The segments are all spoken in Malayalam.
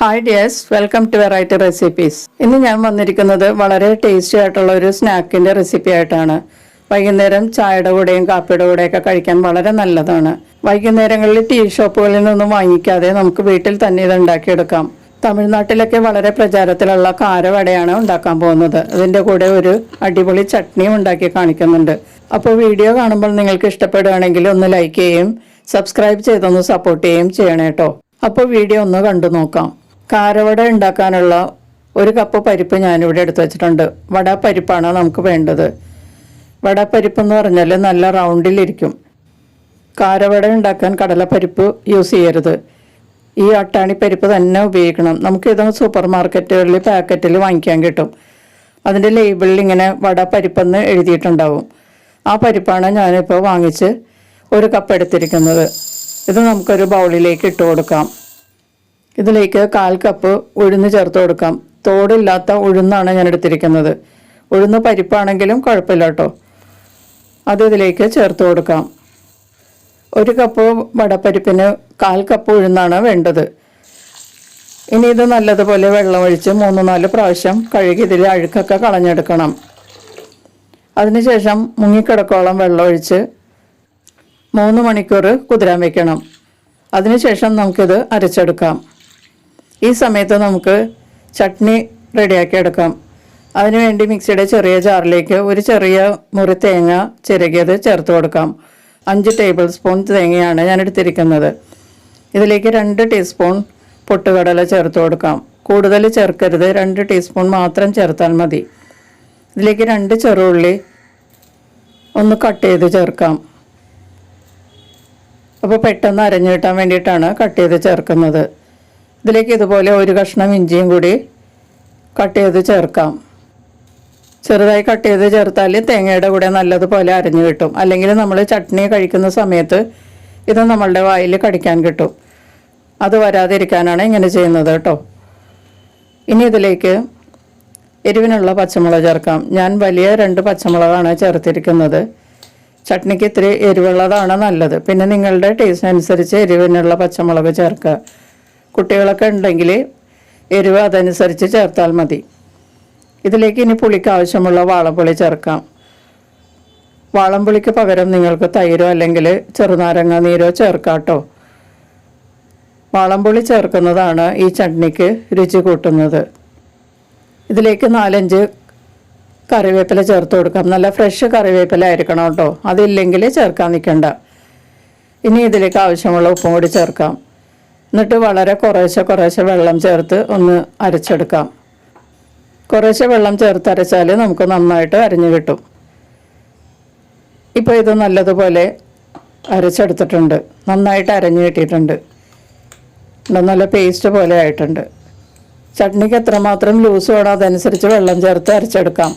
Hi dears welcome to variety recipes ഇന്ന് ഞാൻ വന്നിരിക്കുന്നത് വളരെ ടേസ്റ്റി ആയിട്ടുള്ള ഒരു സ്നാക്കിന്റെ റെസിപ്പി ആയിട്ടാണ്. വൈകുന്നേരം ചായയുടെ കൂടെയും കാപ്പിയുടെ കൂടെയൊക്കെ കഴിക്കാൻ വളരെ നല്ലതാണ്. വൈകുന്നേരങ്ങളിൽ ടീ ഷോപ്പുകളിൽ നിന്നും വാങ്ങിക്കാതെ നമുക്ക് വീട്ടിൽ തന്നെ ഇത് ഉണ്ടാക്കിയെടുക്കാം. തമിഴ്നാട്ടിലൊക്കെ വളരെ പ്രചാരത്തിലുള്ള കാരവടയാണ് ഉണ്ടാക്കാൻ പോകുന്നത്. അതിന്റെ കൂടെ ഒരു അടിപൊളി ചട്നിയും ഉണ്ടാക്കി കാണിക്കുന്നുണ്ട്. അപ്പോൾ വീഡിയോ കാണുമ്പോൾ നിങ്ങൾക്ക് ഇഷ്ടപ്പെടുകയാണെങ്കിൽ ഒന്ന് ലൈക്ക് ചെയ്യുകയും സബ്സ്ക്രൈബ് ചെയ്തൊന്ന് സപ്പോർട്ട് ചെയ്യുകയും ചെയ്യണേ കേട്ടോ അപ്പോൾ വീഡിയോ ഒന്ന് കണ്ടു നോക്കാം. കാരവട ഉണ്ടാക്കാനുള്ള ഒരു കപ്പ് പരിപ്പ് ഞാനിവിടെ എടുത്തു വെച്ചിട്ടുണ്ട്. വട പരിപ്പാണ് നമുക്ക് വേണ്ടത്. വട പരിപ്പ് എന്ന് പറഞ്ഞാൽ നല്ല റൗണ്ടിലിരിക്കും കാരവട ഉണ്ടാക്കാൻ കടലപ്പരിപ്പ് യൂസ് ചെയ്യരുത്. ഈ അട്ടാണി പരിപ്പ് തന്നെ ഉപയോഗിക്കണം. നമുക്കിത് സൂപ്പർ മാർക്കറ്റുകളിൽ പാക്കറ്റിൽ വാങ്ങിക്കാൻ കിട്ടും. അതിന്റെ ലേബിളിൽ ഇങ്ങനെ വട പരിപ്പെന്ന് എഴുതിയിട്ടുണ്ടാവും. ആ പരിപ്പാണ് ഞാനിപ്പോൾ വാങ്ങിച്ച് ഒരു കപ്പ് എടുത്തിരിക്കുന്നത്. ഇത് നമുക്കൊരു ബൗളിലേക്ക് ഇട്ട് കൊടുക്കാം. ഇതിലേക്ക് കാൽ കപ്പ് ഉഴുന്ന് ചേർത്ത് കൊടുക്കാം. തോടില്ലാത്ത ഉഴുന്നാണ് ഞാൻ എടുത്തിരിക്കുന്നത്. ഉഴുന്ന് പരിപ്പാണെങ്കിലും കുഴപ്പമില്ല കേട്ടോ അത് ഇതിലേക്ക് ചേർത്ത് കൊടുക്കാം. ഒരു കപ്പ് വടപ്പരിപ്പിന് കാൽ കപ്പ് ഉഴുന്നാണ് വേണ്ടത്. ഇനി ഇത് നല്ലതുപോലെ വെള്ളമൊഴിച്ച് മൂന്ന് നാല് പ്രാവശ്യം കഴുകി ഇതിൽ അഴുക്കൊക്കെ കളഞ്ഞെടുക്കണം. അതിനുശേഷം മുങ്ങിക്കിടക്കോളം വെള്ളമൊഴിച്ച് മൂന്ന് മണിക്കൂർ കുതിരാൻ വയ്ക്കണം അതിനുശേഷം നമുക്കിത് അരച്ചെടുക്കാം. ഈ സമയത്ത് നമുക്ക് ചട്നി റെഡിയാക്കി എടുക്കാം. അതിനുവേണ്ടി മിക്സിയുടെ ചെറിയ ജാറിലേക്ക് ഒരു ചെറിയ മുറി തേങ്ങ ചിരകിയത് ചേർത്ത് കൊടുക്കാം. അഞ്ച് ടേബിൾ സ്പൂൺ തേങ്ങയാണ് ഞാൻ എടുത്തിരിക്കുന്നത്. ഇതിലേക്ക് രണ്ട് ടീസ്പൂൺ പൊട്ടുകടല ചേർത്ത് കൊടുക്കാം. കൂടുതൽ ചേർക്കരുത് രണ്ട് ടീസ്പൂൺ മാത്രം ചേർത്താൽ മതി. ഇതിലേക്ക് രണ്ട് ചെറുള്ളി ഒന്ന് കട്ട് ചെയ്ത് ചേർക്കാം. അപ്പോൾ പെട്ടെന്ന് അരഞ്ഞു കിട്ടാൻ വേണ്ടിയിട്ടാണ് കട്ട് ചെയ്ത് ചേർക്കുന്നത്. ഇതിലേക്ക് ഇതുപോലെ ഒരു കഷ്ണം ഇഞ്ചിയും കൂടി കട്ട് ചെയ്ത് ചേർക്കാം. ചെറുതായി കട്ട് ചെയ്ത് ചേർത്താൽ തേങ്ങയുടെ കൂടെ നല്ലതുപോലെ അരഞ്ഞു കിട്ടും. അല്ലെങ്കിൽ നമ്മൾ ചട്നി കഴിക്കുന്ന സമയത്ത് ഇത് നമ്മളുടെ വായിൽ കടിക്കാൻ കിട്ടും. അത് വരാതിരിക്കാനാണ് ഇങ്ങനെ ചെയ്യുന്നത് കേട്ടോ. ഇനി ഇതിലേക്ക് എരിവിനുള്ള പച്ചമുളക് ചേർക്കാം. ഞാൻ വലിയ രണ്ട് പച്ചമുളകാണ് ചേർത്തിരിക്കുന്നത്. ചട്നിക്ക് ഇത്തിരി എരിവുള്ളതാണ് നല്ലത്. പിന്നെ നിങ്ങളുടെ ടേസ്റ്റ് അനുസരിച്ച് എരിവിനുള്ള പച്ചമുളക് ചേർക്കുക. കുട്ടികളൊക്കെ ഉണ്ടെങ്കിൽ എരിവ് അതനുസരിച്ച് ചേർത്താൽ മതി. ഇതിലേക്ക് ഇനി പുളിക്ക് ആവശ്യമുള്ള വാളംപുളി ചേർക്കാം. വാളംപുളിക്ക് പകരം നിങ്ങൾക്ക് തൈരോ അല്ലെങ്കിൽ ചെറുനാരങ്ങ നീരോ ചേർക്കാട്ടോ. കേട്ടോ വാളംപുളി ചേർക്കുന്നതാണ് ഈ ചട്നിക്ക് രുചി കൂട്ടുന്നത്. ഇതിലേക്ക് നാലഞ്ച് കറിവേപ്പില ചേർത്ത് കൊടുക്കാം. നല്ല ഫ്രഷ് കറിവേപ്പില ആയിരിക്കണം കേട്ടോ. അതില്ലെങ്കിൽ ചേർക്കാൻ നിൽക്കണ്ട. ഇനി ഇതിലേക്ക് ആവശ്യമുള്ള ഉപ്പും കൂടി ചേർക്കാം. എന്നിട്ട് വളരെ കുറേശ്ശെ കുറേശ്ശെ വെള്ളം ചേർത്ത് ഒന്ന് അരച്ചെടുക്കാം. കുറേശ്ശെ വെള്ളം ചേർത്ത് അരച്ചാൽ നമുക്ക് നന്നായിട്ട് അരിഞ്ഞു കിട്ടും. ഇപ്പോൾ ഇത് നല്ലതുപോലെ അരച്ചെടുത്തിട്ടുണ്ട്. നന്നായിട്ട് അരഞ്ഞു കിട്ടിയിട്ടുണ്ട്. നല്ല പേസ്റ്റ് പോലെ ആയിട്ടുണ്ട്. ചട്നിക്ക് എത്രമാത്രം ലൂസ് വേണോ അതനുസരിച്ച് വെള്ളം ചേർത്ത് അരച്ചെടുക്കാം.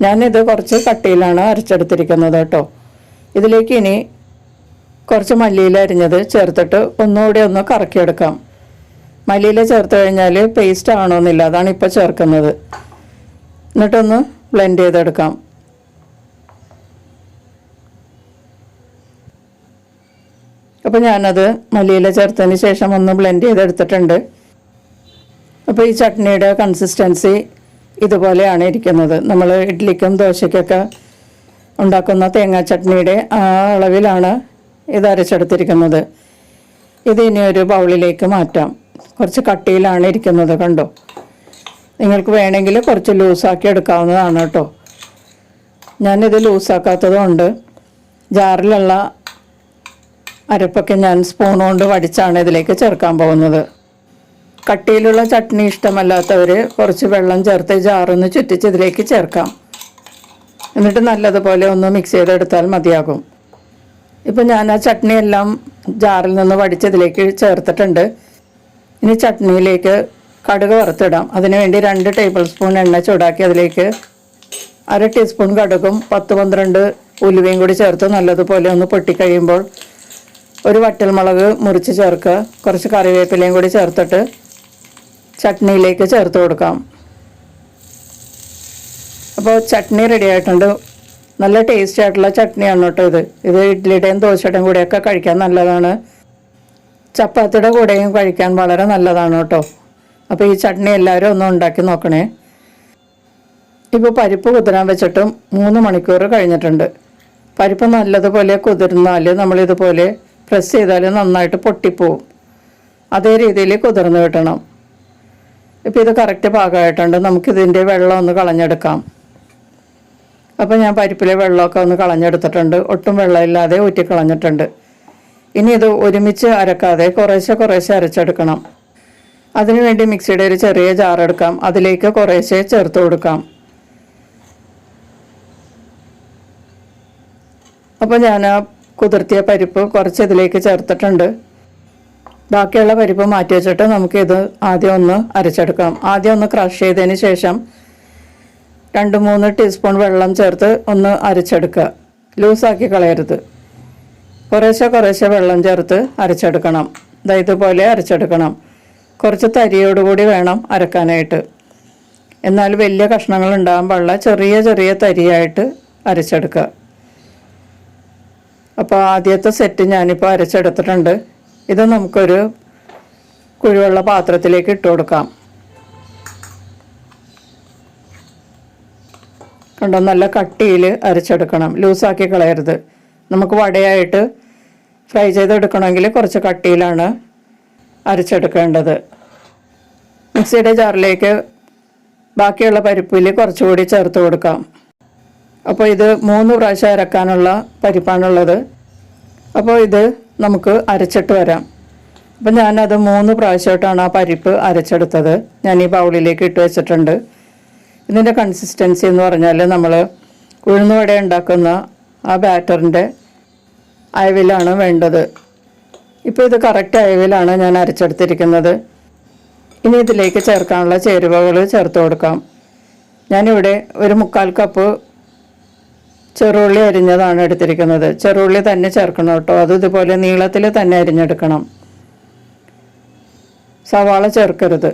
ഞാനിത് കുറച്ച് കട്ടിയിലാണ് അരച്ചെടുത്തിരിക്കുന്നത് കേട്ടോ. ഇതിലേക്ക് ഇനി കുറച്ച് മല്ലിയില അരിഞ്ഞത് ചേർത്തിട്ട് ഒന്നുകൂടി ഒന്ന് കറക്കിയെടുക്കാം. മല്ലിയില ചേർത്ത് കഴിഞ്ഞാൽ പേസ്റ്റ് ആണോന്നില്ല അതാണ് ഇപ്പോൾ ചേർക്കുന്നത്. എന്നിട്ടൊന്ന് ബ്ലെൻഡ് ചെയ്തെടുക്കാം. അപ്പോൾ ഞാനത് മല്ലിയില ചേർത്തതിന് ശേഷം ഒന്ന് ബ്ലെൻഡ് ചെയ്തെടുത്തിട്ടുണ്ട്. അപ്പോൾ ഈ ചട്നിയുടെ കൺസിസ്റ്റൻസി ഇതുപോലെയാണ് ഇരിക്കുന്നത്. നമ്മൾ ഇഡ്ഡലിക്കും ദോശയ്ക്കൊക്കെ ഉണ്ടാക്കുന്ന തേങ്ങാ ചട്നിയുടെ ആ അളവിലാണ് ഇത് അരച്ചെടുത്തിരിക്കുന്നത് ഇത് ഇനി ഒരു ബൗളിലേക്ക് മാറ്റാം. കുറച്ച് കട്ടിയിലാണ് ഇരിക്കുന്നത് കണ്ടോ? നിങ്ങൾക്ക് വേണമെങ്കിൽ കുറച്ച് ലൂസാക്കി എടുക്കാവുന്നതാണ് കേട്ടോ. ഞാനിത് ലൂസാക്കാത്തത് കൊണ്ട് ജാറിലുള്ള അരപ്പൊക്കെ ഞാൻ സ്പൂൺ കൊണ്ട് വടിച്ചാണ് ഇതിലേക്ക് ചേർക്കാൻ പോകുന്നത്. കട്ടിയിലുള്ള ചട്നി ഇഷ്ടമല്ലാത്തവർ കുറച്ച് വെള്ളം ചേർത്ത് ജാറൊന്ന് ചുറ്റിച്ച് ഇതിലേക്ക് ചേർക്കാം. എന്നിട്ട് നല്ലതുപോലെ ഒന്ന് മിക്സ് ചെയ്തെടുത്താൽ മതിയാകും. ഇപ്പം ഞാൻ ആ ചട്നി എല്ലാം ജാറിൽ നിന്ന് വടിച്ചതിലേക്ക് ചേർത്തിട്ടുണ്ട്. ഇനി ചട്നിയിലേക്ക് കടുക് വറുത്തിടാം. അതിനുവേണ്ടി രണ്ട് ടേബിൾ സ്പൂൺ എണ്ണ ചൂടാക്കി അതിലേക്ക് അര ടീസ്പൂൺ കടുകും പത്ത് പന്ത്രണ്ട് ഉലുവയും കൂടി ചേർത്ത് നല്ലതുപോലെ ഒന്ന് പൊട്ടിക്കഴിയുമ്പോൾ ഒരു വറ്റൽമുളക് മുറിച്ച് ചേർക്കുക. കുറച്ച് കറിവേപ്പിലയും കൂടി ചേർത്തിട്ട് ചട്നിയിലേക്ക് ചേർത്ത് കൊടുക്കാം. അപ്പോൾ ചട്നി റെഡി ആയിട്ടുണ്ട്. നല്ല ടേസ്റ്റ് ആയിട്ടുള്ള ചട്നിയാണ് കേട്ടോ ഇത്. ഇത് ഇഡ്ഡലിയുടെയും ദോശയുടെയും കൂടെയൊക്കെ കഴിക്കാൻ നല്ലതാണ്. ചപ്പാത്തിയുടെ കൂടെയും കഴിക്കാൻ വളരെ നല്ലതാണ് കേട്ടോ അപ്പോൾ ഈ ചട്നി എല്ലാവരും ഒന്ന് ഉണ്ടാക്കി നോക്കണേ. ഇപ്പോൾ പരിപ്പ് കുതിരാൻ വെച്ചിട്ടും മൂന്ന് മണിക്കൂർ കഴിഞ്ഞിട്ടുണ്ട്. പരിപ്പ് നല്ലതുപോലെ കുതിർന്നാൽ നമ്മളിതുപോലെ പ്രസ് ചെയ്താൽ നന്നായിട്ട് പൊട്ടിപ്പോവും. അതേ രീതിയിൽ കുതിർന്ന് കിട്ടണം. ഇപ്പോൾ ഇത് കറക്റ്റ് പാകമായിട്ടുണ്ട്. നമുക്കിതിന്റെ വെള്ളം ഒന്ന് കളഞ്ഞെടുക്കാം. അപ്പോൾ ഞാൻ പരിപ്പിലെ വെള്ളമൊക്കെ ഒന്ന് കളഞ്ഞെടുത്തിട്ടുണ്ട്. ഒട്ടും വെള്ളമില്ലാതെ ഊറ്റിക്കളഞ്ഞിട്ടുണ്ട് ഇനി ഇത് ഒരുമിച്ച് അരക്കാതെ കുറേശ്ശെ കുറേശ്ശെ അരച്ചെടുക്കണം. അതിനുവേണ്ടി മിക്സിയുടെ ഒരു ചെറിയ ജാർ എടുക്കാം. അതിലേക്ക് കുറേശ്ശെ ചേർത്ത് കൊടുക്കാം. അപ്പോൾ ഞാൻ ആ കുതിർത്തിയ പരിപ്പ് കുറച്ച് ഇതിലേക്ക് ചേർത്തിട്ടുണ്ട്. ബാക്കിയുള്ള പരിപ്പ് മാറ്റി വെച്ചിട്ട് നമുക്കിത് ആദ്യം ഒന്ന് അരച്ചെടുക്കാം. ആദ്യം ഒന്ന് ക്രഷ് ചെയ്തതിന് ശേഷം രണ്ട് മൂന്ന് ടീസ്പൂൺ വെള്ളം ചേർത്ത് ഒന്ന് അരച്ചെടുക്കുക. ലൂസാക്കി കളയരുത്. കുറേശ്ശെ കുറേശ്ശെ വെള്ളം ചേർത്ത് അരച്ചെടുക്കണം. ഇതുപോലെ അരച്ചെടുക്കണം. കുറച്ച് തരിയോടുകൂടി വേണം അരക്കാനായിട്ട്. എന്നാൽ വലിയ കഷ്ണങ്ങൾ ഉണ്ടാകാൻ പാടില്ല. ചെറിയ ചെറിയ തരിയായിട്ട് അരച്ചെടുക്കുക. അപ്പോൾ ആദ്യത്തെ സെറ്റ് ഞാനിപ്പോൾ അരച്ചെടുത്തിട്ടുണ്ട്. ഇത് നമുക്കൊരു കുഴിവെള്ള പാത്രത്തിലേക്ക് ഇട്ട് കൊടുക്കാം. കണ്ടോ? നല്ല കട്ടിയിൽ അരച്ചെടുക്കണം. ലൂസാക്കി കളയരുത്. നമുക്ക് വടയായിട്ട് ഫ്രൈ ചെയ്തെടുക്കണമെങ്കിൽ കുറച്ച് കട്ടിയിലാണ് അരച്ചെടുക്കേണ്ടത്. മിക്സിയുടെ ജാറിലേക്ക് ബാക്കിയുള്ള പരിപ്പിൽ കുറച്ചുകൂടി ചേർത്ത് കൊടുക്കാം. അപ്പോൾ ഇത് മൂന്ന് പ്രാവശ്യം അരക്കാനുള്ള പരിപ്പാണുള്ളത്. അപ്പോൾ ഇത് നമുക്ക് അരച്ചിട്ട് വരാം. അപ്പം ഞാനത് മൂന്ന് പ്രാവശ്യമായിട്ടാണ് ആ പരിപ്പ് അരച്ചെടുത്തത്. ഞാൻ ഈ ബൗളിലേക്ക് ഇട്ട് വെച്ചിട്ടുണ്ട്. ഇതിന്റെ കൺസിസ്റ്റൻസി എന്ന് പറഞ്ഞാൽ നമ്മൾ ഉഴുന്നുവട ഉണ്ടാക്കുന്ന ആ ബാറ്ററിന്റെ അയവിലാണ് വേണ്ടത്. ഇപ്പോൾ ഇത് കറക്റ്റ് അയവിലാണ് ഞാൻ അരച്ചെടുത്തിരിക്കുന്നത്. ഇനി ഇതിലേക്ക് ചേർക്കാനുള്ള ചേരുവകൾ ചേർത്ത് കൊടുക്കാം. ഞാനിവിടെ ഒരു മുക്കാൽ കപ്പ് ചെറുള്ളി അരിഞ്ഞതാണ് എടുത്തിരിക്കുന്നത്. ചെറുള്ളി തന്നെ ചേർക്കണം കേട്ടോ. അത് ഇതുപോലെ നീളത്തിൽ തന്നെ അരിഞ്ഞെടുക്കണം. സവാള ചേർക്കരുത്.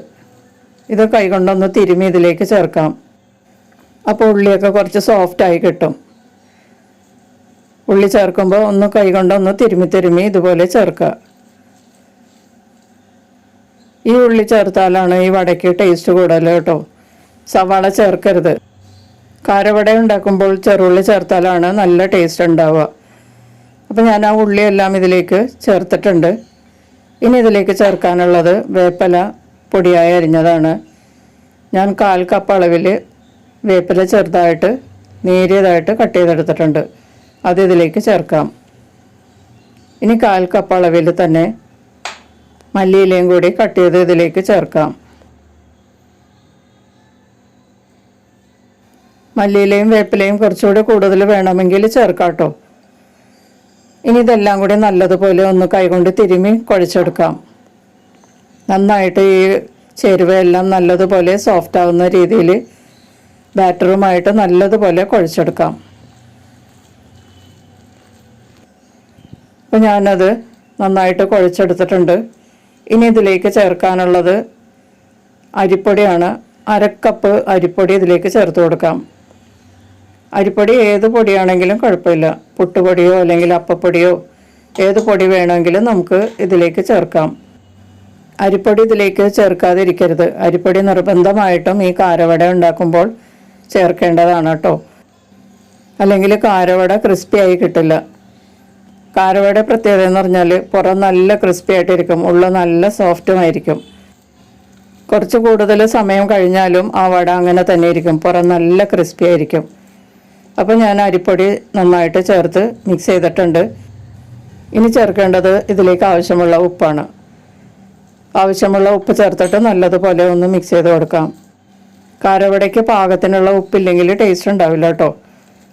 ഇത് കൈകൊണ്ടൊന്ന് തിരുമി ഇതിലേക്ക് ചേർക്കാം. അപ്പോൾ ഉള്ളിയൊക്കെ കുറച്ച് സോഫ്റ്റായി കിട്ടും. ഉള്ളി ചേർക്കുമ്പോൾ ഒന്ന് കൈകൊണ്ടൊന്ന് തിരുമി തിരുമി ഇതുപോലെ ചേർക്കുക. ഈ ഉള്ളി ചേർത്താലാണ് ഈ വടയ്ക്ക് ടേസ്റ്റ് കൂടുതൽ കേട്ടോ. സവാള ചേർക്കരുത്. കാരവട ഉണ്ടാക്കുമ്പോൾ ചെറുള്ളി ചേർത്താലാണ് നല്ല ടേസ്റ്റ് ഉണ്ടാവുക. അപ്പോൾ ഞാൻ ആ ഉള്ളിയെല്ലാം ഇതിലേക്ക് ചേർത്തിട്ടുണ്ട്. ഇനി ഇതിലേക്ക് ചേർക്കാനുള്ളത് വേപ്പല പൊടിയായി അരിഞ്ഞതാണ്. ഞാൻ കാൽ കപ്പ് അളവിൽ വേപ്പില ചെറുതായിട്ട് നേരിയതായിട്ട് കട്ട് ചെയ്തെടുത്തിട്ടുണ്ട്. അത് ഇതിലേക്ക് ചേർക്കാം. ഇനി കാൽ കപ്പ് അളവിൽ തന്നെ മല്ലിയിലയും കൂടി കട്ട് ചെയ്ത് ഇതിലേക്ക് ചേർക്കാം. മല്ലിയിലയും വേപ്പിലയും കുറച്ചുകൂടി കൂടുതൽ വേണമെങ്കിൽ ചേർക്കാം കേട്ടോ. ഇനി ഇതെല്ലാം കൂടി നല്ലതുപോലെ ഒന്ന് കൈകൊണ്ട് തിരുമ്മി കുഴച്ചെടുക്കാം. നന്നായിട്ട് ഈ ചേരുവയെല്ലാം നല്ലതുപോലെ സോഫ്റ്റ് ആവുന്ന രീതിയിൽ ബാറ്ററുമായിട്ട് നല്ലതുപോലെ കുഴച്ചെടുക്കാം. അപ്പോൾ ഞാനത് നന്നായിട്ട് കുഴച്ചെടുത്തിട്ടുണ്ട്. ഇനി ഇതിലേക്ക് ചേർക്കാനുള്ളത് അരിപ്പൊടിയാണ്. അരക്കപ്പ് അരിപ്പൊടി ഇതിലേക്ക് ചേർത്ത് കൊടുക്കാം. അരിപ്പൊടി ഏത് പൊടിയാണെങ്കിലും കുഴപ്പമില്ല. പുട്ടുപൊടിയോ അല്ലെങ്കിൽ അപ്പപ്പൊടിയോ ഏത് പൊടി വേണമെങ്കിലും നമുക്ക് ഇതിലേക്ക് ചേർക്കാം. അരിപ്പൊടി ഇതിലേക്ക് ചേർക്കാതിരിക്കരുത്. അരിപ്പൊടി നിർബന്ധമായിട്ടും ഈ കാരവട ഉണ്ടാക്കുമ്പോൾ ചേർക്കേണ്ടതാണ് കേട്ടോ. അല്ലെങ്കിൽ കാരവട ക്രിസ്പി ആയി കിട്ടില്ല. കാരവട പ്രത്യേകത എന്ന് പറഞ്ഞാൽ പുറം നല്ല ക്രിസ്പി ആയിട്ടിരിക്കും ഉള്ള നല്ല സോഫ്റ്റുമായിരിക്കും കുറച്ച് കൂടുതൽ സമയം കഴിഞ്ഞാലും ആ വട അങ്ങനെ തന്നെ ഇരിക്കും പുറം നല്ല ക്രിസ്പി ആയിരിക്കും. അപ്പോൾ ഞാൻ അരിപ്പൊടി നന്നായിട്ട് ചേർത്ത് മിക്സ് ചെയ്തിട്ടുണ്ട്. ഇനി ചേർക്കേണ്ടത് ഇതിലേക്ക് ആവശ്യമുള്ള ഉപ്പാണ്. ആവശ്യമുള്ള ഉപ്പ് ചേർത്തിട്ട് നല്ലതുപോലെ ഒന്ന് മിക്സ് ചെയ്ത് കൊടുക്കാം. കാരവടയ്ക്ക് പാകത്തിനുള്ള ഉപ്പില്ലെങ്കിൽ ടേസ്റ്റ് ഉണ്ടാവില്ല കേട്ടോ.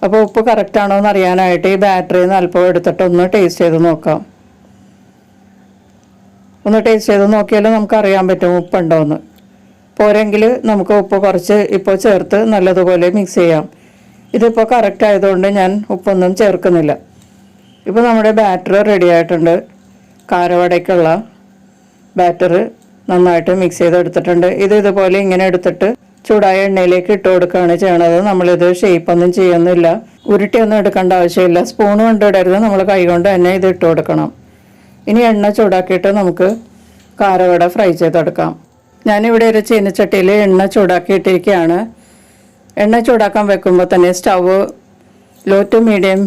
അപ്പോൾ ഉപ്പ് കറക്റ്റ് ആണോ എന്ന് അറിയാനായിട്ട് ഈ ബാറ്ററിയിൽ നിന്ന് അല്പം എടുത്തിട്ട് ഒന്ന് ടേസ്റ്റ് ചെയ്ത് നോക്കാം. ഒന്ന് ടേസ്റ്റ് ചെയ്ത് നോക്കിയാലും നമുക്ക് അറിയാൻ പറ്റും ഉപ്പുണ്ടോ എന്ന്. പോരെങ്കിൽ നമുക്ക് ഉപ്പ് കുറച്ച് ഇപ്പോൾ ചേർത്ത് നല്ലതുപോലെ മിക്സ് ചെയ്യാം. ഇതിപ്പോൾ കറക്റ്റ് ആയതുകൊണ്ട് ഞാൻ ഉപ്പൊന്നും ചേർക്കുന്നില്ല. ഇപ്പോൾ നമ്മുടെ ബാറ്റർ റെഡി ആയിട്ടുണ്ട്. കാരവടയ്ക്കുള്ള ബാറ്റർ നന്നായിട്ട് മിക്സ് ചെയ്തെടുത്തിട്ടുണ്ട്. ഇത് ഇതുപോലെ ഇങ്ങനെ എടുത്തിട്ട് ചൂടായ എണ്ണയിലേക്ക് ഇട്ട് കൊടുക്കുകയാണ് ചെയ്യണത്. നമ്മളിത് ഷേപ്പ് ഒന്നും ചെയ്യുന്നില്ല. ഉരുട്ടിയൊന്നും എടുക്കേണ്ട ആവശ്യമില്ല. സ്പൂൺ കൊണ്ടിടരുത് നമ്മൾ കൈ കൊണ്ട് തന്നെ ഇത് ഇട്ട് കൊടുക്കണം. ഇനി എണ്ണ ചൂടാക്കിയിട്ട് നമുക്ക് കാരവട ഫ്രൈ ചെയ്തെടുക്കാം ഞാനിവിടെ ഒരു ചീനച്ചട്ടിയിൽ എണ്ണ ചൂടാക്കിയിട്ടിരിക്കുകയാണ്. എണ്ണ ചൂടാക്കാൻ വെക്കുമ്പോൾ തന്നെ സ്റ്റവ് ലോ ടു മീഡിയം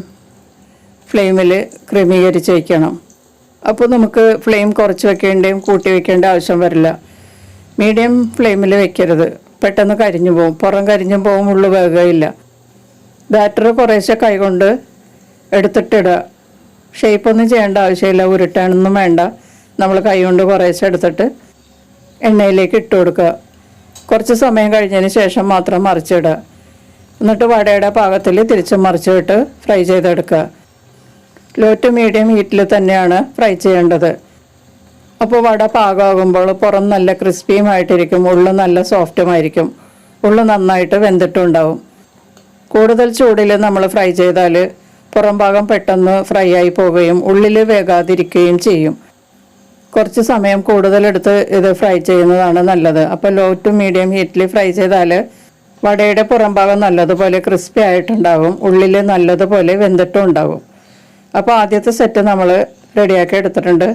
ഫ്ലെയിമിൽ ക്രമീകരിച്ച് വയ്ക്കണം അപ്പോൾ നമുക്ക് ഫ്ലെയിം കുറച്ച് വെക്കേണ്ടയും കൂട്ടി വെക്കേണ്ട ആവശ്യം വരില്ല. മീഡിയം ഫ്ലെയിമിൽ വെക്കരുത്. പെട്ടെന്ന് കരിഞ്ഞു പോകും പുറം കരിഞ്ഞു പോകും ഉള്ളു വേഗമില്ല ബാറ്റർ കുറേശ്ശെ കൈകൊണ്ട് എടുത്തിട്ടിടുക. ഷേപ്പൊന്നും ചെയ്യേണ്ട ആവശ്യമില്ല ഉരുട്ടാനൊന്നും വേണ്ട. നമ്മൾ കൈ കൊണ്ട് കുറേശ്ശെ എടുത്തിട്ട് എണ്ണയിലേക്ക് ഇട്ട് കൊടുക്കുക. കുറച്ച് സമയം കഴിഞ്ഞതിന് ശേഷം മാത്രം മറിച്ചിടുക. എന്നിട്ട് വടയുടെ പാകത്തിൽ തിരിച്ച് മറിച്ചിട്ട് ഫ്രൈ ചെയ്തെടുക്കുക. ലോ ടു മീഡിയം ഹീറ്റിൽ തന്നെയാണ് ഫ്രൈ ചെയ്യേണ്ടത്. അപ്പോൾ വട പാകമാകുമ്പോൾ പുറം നല്ല ക്രിസ്പിയുമായിട്ടിരിക്കും ഉള്ളു നല്ല സോഫ്റ്റുമായിരിക്കും ഉള്ളു നന്നായിട്ട് വെന്തിട്ടുണ്ടാവും. കൂടുതൽ ചൂടിൽ നമ്മൾ ഫ്രൈ ചെയ്താൽ പുറം ഭാഗം പെട്ടെന്ന് ഫ്രൈ ആയി പോവുകയും ഉള്ളിൽ വേകാതിരിക്കുകയും ചെയ്യും. കുറച്ച് സമയം കൂടുതലെടുത്ത് ഇത് ഫ്രൈ ചെയ്യുന്നതാണ് നല്ലത്. അപ്പോൾ ലോ ടു മീഡിയം ഹീറ്റിൽ ഫ്രൈ ചെയ്താൽ വടയുടെ പുറം ഭാഗം നല്ലതുപോലെ ക്രിസ്പി ആയിട്ടുണ്ടാകും ഉള്ളിൽ നല്ലതുപോലെ വെന്തിട്ടും ഉണ്ടാകും അപ്പോൾ ആദ്യത്തെ സെറ്റ് നമ്മൾ റെഡിയാക്കി എടുത്തിട്ടുണ്ട്.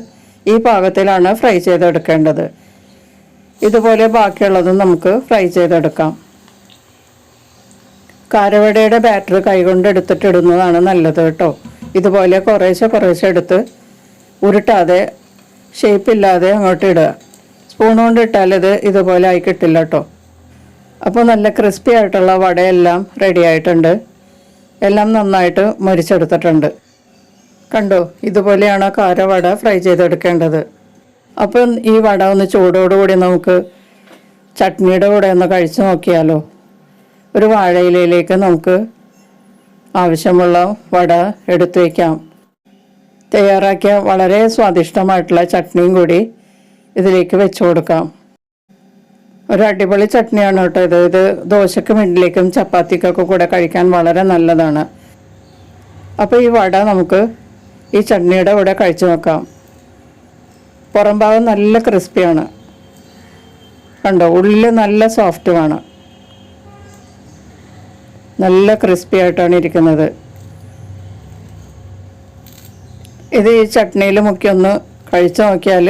ഈ പാകത്തിലാണ് ഫ്രൈ ചെയ്തെടുക്കേണ്ടത്. ഇതുപോലെ ബാക്കിയുള്ളതും നമുക്ക് ഫ്രൈ ചെയ്തെടുക്കാം. കാരവടയുടെ ബാറ്റർ കൈകൊണ്ട് എടുത്തിട്ട് ഇടുന്നതാണ് നല്ലത് കേട്ടോ. ഇതുപോലെ കുറേശ്ശെ കുറേശ്ശെ എടുത്ത് ഉരുട്ടാതെ ഷേപ്പില്ലാതെ അങ്ങോട്ട് ഇടുക. സ്പൂൺ കൊണ്ട് ഇട്ടാൽ ഇത് ഇതുപോലെ ആയി കിട്ടില്ല കേട്ടോ. അപ്പോൾ നല്ല ക്രിസ്പി ആയിട്ടുള്ള വടയെല്ലാം റെഡി ആയിട്ടുണ്ട്. എല്ലാം നന്നായിട്ട് മരിച്ചെടുത്തിട്ടുണ്ട്. കണ്ടോ ഇതുപോലെയാണ് കാരവട ഫ്രൈ ചെയ്തെടുക്കേണ്ടത്. അപ്പം ഈ വട ഒന്ന് ചൂടോടുകൂടി നമുക്ക് ചട്നിയുടെ കൂടെ ഒന്ന് കഴിച്ചു നോക്കിയാലോ. ഒരു വാഴയിലയിലേക്ക് നമുക്ക് ആവശ്യമുള്ള വട എടുത്തു വയ്ക്കാം. തയ്യാറാക്കിയ വളരെ സ്വാദിഷ്ടമായിട്ടുള്ള ചട്നിയും കൂടി ഇതിലേക്ക് വെച്ച് കൊടുക്കാം. ഒരു അടിപൊളി ചട്നിയാണ് കേട്ടോ ഇത്. ഇത് ദോശക്കും ഇഡ്ഡലിക്കും ചപ്പാത്തിക്കൊക്കെ കൂടെ കഴിക്കാൻ വളരെ നല്ലതാണ്. അപ്പോൾ ഈ വട നമുക്ക് ഈ ചട്നിയുടെ കൂടെ കഴിച്ചു നോക്കാം. പുറം ഭാഗം നല്ല ക്രിസ്പിയാണ് കണ്ടോ? ഉള്ളിൽ നല്ല സോഫ്റ്റുമാണ് നല്ല ക്രിസ്പി ആയിട്ടാണ് ഇരിക്കുന്നത്. ഇത് ഈ ചട്നിയിൽ മുക്കി ഒന്ന് കഴിച്ചു നോക്കിയാൽ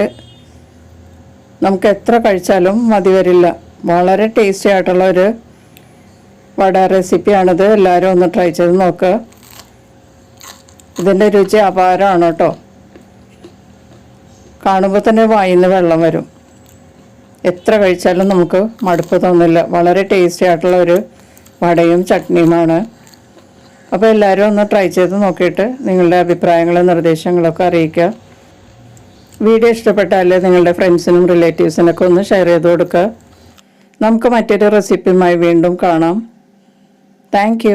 നമുക്ക് എത്ര കഴിച്ചാലും മതി വരില്ല. വളരെ ടേസ്റ്റി ആയിട്ടുള്ള ഒരു വട റെസിപ്പിയാണിത് എല്ലാവരും ഒന്ന് ട്രൈ ചെയ്ത് നോക്കുക ഇതിന്റെ രുചി അപാരമാണ് കേട്ടോ. കാണുമ്പോൾ തന്നെ വായിന്ന് വെള്ളം വരും. എത്ര കഴിച്ചാലും നമുക്ക് മടുപ്പ് തോന്നില്ല. വളരെ ടേസ്റ്റി ആയിട്ടുള്ള ഒരു വടയും ചട്നിയുമാണ്. അപ്പോൾ എല്ലാവരും ഒന്ന് ട്രൈ ചെയ്ത് നോക്കിയിട്ട് നിങ്ങളുടെ അഭിപ്രായങ്ങളും നിർദ്ദേശങ്ങളൊക്കെ അറിയിക്കുക. വീഡിയോ ഇഷ്ടപ്പെട്ടാൽ നിങ്ങളുടെ ഫ്രണ്ട്സിനും റിലേറ്റീവ്സിനൊക്കെ ഒന്ന് ഷെയർ ചെയ്ത് കൊടുക്കുക. നമുക്ക് മറ്റൊരു റെസിപ്പിയുമായി വീണ്ടും കാണാം. താങ്ക്